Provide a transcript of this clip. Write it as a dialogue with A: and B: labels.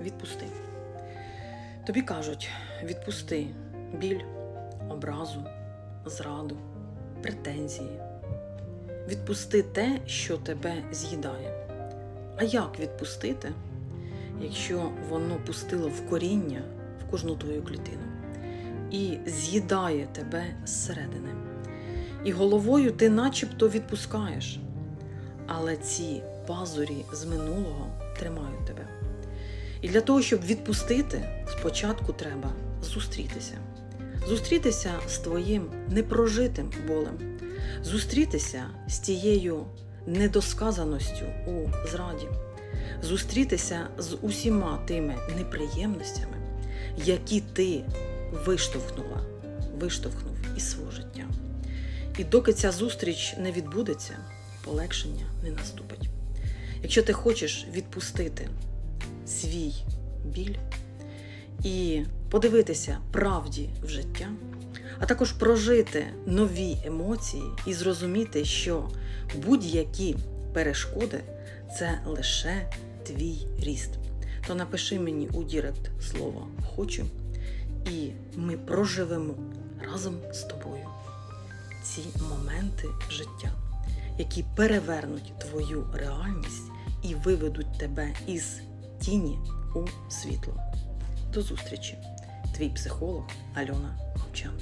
A: відпусти. Тобі кажуть, відпусти біль, образу, зраду, претензії. Відпусти те, що тебе з'їдає. А як відпустити, якщо воно пустило в коріння в кожну твою клітину і з'їдає тебе зсередини? І головою ти начебто відпускаєш, але ці пазурі з минулого тримають тебе. І для того, щоб відпустити, спочатку треба зустрітися. Зустрітися з твоїм непрожитим болем, зустрітися з тією недосказаністю у зраді, зустрітися з усіма тими неприємностями, які ти виштовхнула, виштовхнув із свого життя. І доки ця зустріч не відбудеться, полегшення не наступить. Якщо ти хочеш відпустити свій біль і подивитися правді в життя, а також прожити нові емоції і зрозуміти, що будь-які перешкоди це лише твій ріст, то напиши мені у Дірект слово хочу, і ми проживемо разом з тобою ці моменти життя, які перевернуть твою реальність і виведуть тебе із тіні у світло. До зустрічі! Твій психолог Альона Мовчан.